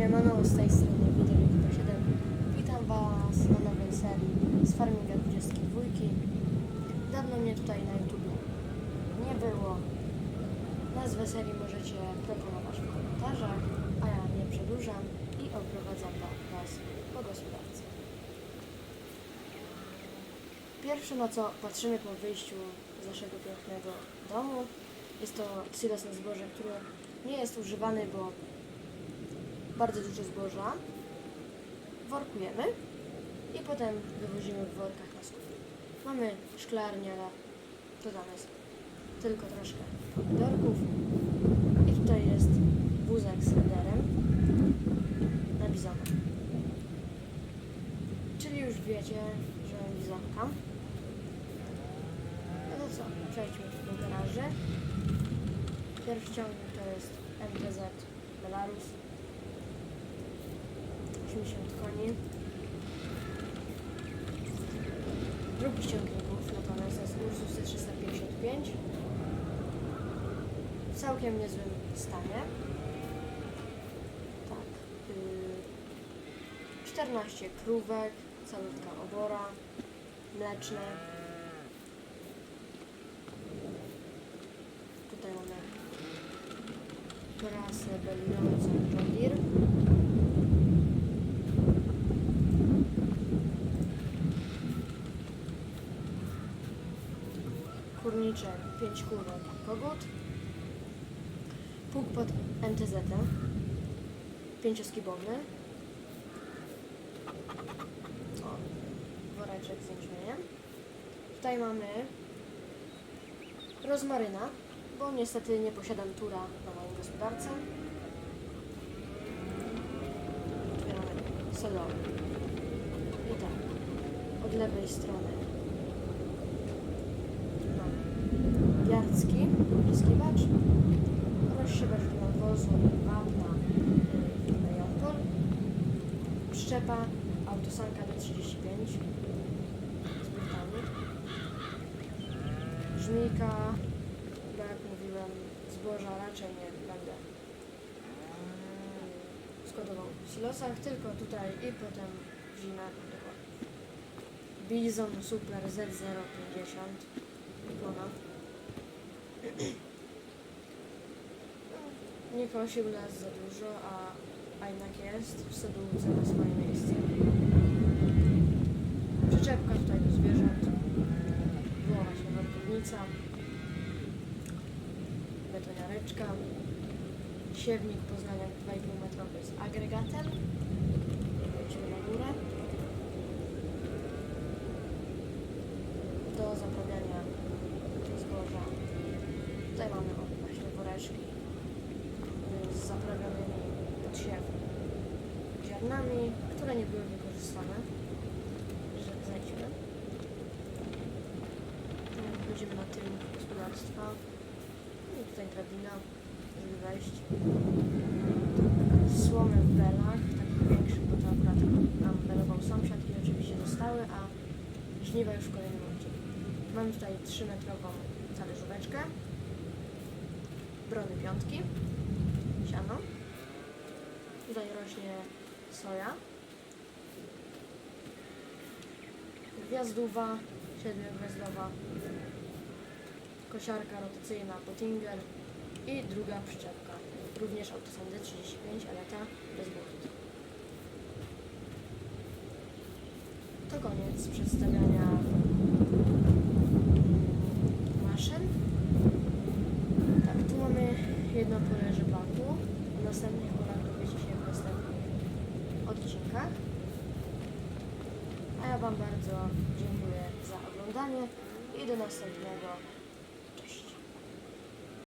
Siemano, z tej strony Widelek 7 Witam Was na nowej serii z Farminga 22 Dawno mnie tutaj na YouTube nie było. Nazwę serii możecie proponować w komentarzach A ja nie przedłużam i oprowadzam Was po gospodarce. Pierwsze na co patrzymy po wyjściu z naszego pięknego domu jest to silos na zboże, który nie jest używany, bo bardzo dużo zboża, workujemy i potem wywozimy w workach na skup. Mamy szklarnię, ale dodane jest tylko troszkę pomidorków i tutaj jest wózek z liderem na bizona. Czyli już wiecie, że mam bizonka. No to co, przejdźmy do garaży. Pierwszy ciągnik to jest MTZ Belarus 80 koni. Drugi z ciągników natomiast jest Ursusy 355 w całkiem niezłym stanie. Tak. y, 14 krówek, calutka obora, mleczne. Tutaj mamy prasę belującą John Deere. Kurnicze 5 kółek kogut. Pług pod MTZ. Pięcioskibowy. O, woreczek z jęczmieniem. Tutaj mamy rozmaryna, bo niestety nie posiadam tura na mojej gospodarce. Otwieramy solowy. I tak, od lewej strony mamy Jardzki, opryskiwacz, rozsiewacz do nawozu firmy Jontol, przyczepa autosanka D35 z burtami, żmijka, bo jak mówiłem, zboża raczej nie będę składował w silosach, tylko tutaj i potem w zimę. Bizon Super Z050 ikona. Nie prosił nas za dużo, a, a jednak jest w stodółce na swoje miejsce. Przyczepka tutaj do zwierząt. Była właśnie workownica. Betoniareczka. Siewnik Poznaniak 2,5 metrowy z agregatem. Lecimy na górę. Do zaprawiania zboża. Tutaj mamy o, z zaprawionymi pod siew ziarnami, które nie były wykorzystane. Że zejdźmy. Wchodzimy na tył gospodarstwa. I tutaj drabina, żeby wejść. Słomy w belach, takich większych, bo to akurat nam belował sąsiad i oczywiście zostały, a żniwa już w kolejnym odcinku. Mamy tutaj 3-metrową talerzóweczkę, brony piątki, siano. Tutaj rośnie soja. Gwiazdówa, siedmiogwiazdowa, kosiarka rotacyjna Pottinger i druga przyczepka, również Autosan D35, ale ta bez burty. To koniec przedstawiania maszyn. Tak, tu jedno pole rzepaku. O następnych polach dowiecie się w następnych odcinkach. A ja Wam bardzo dziękuję za oglądanie i do następnego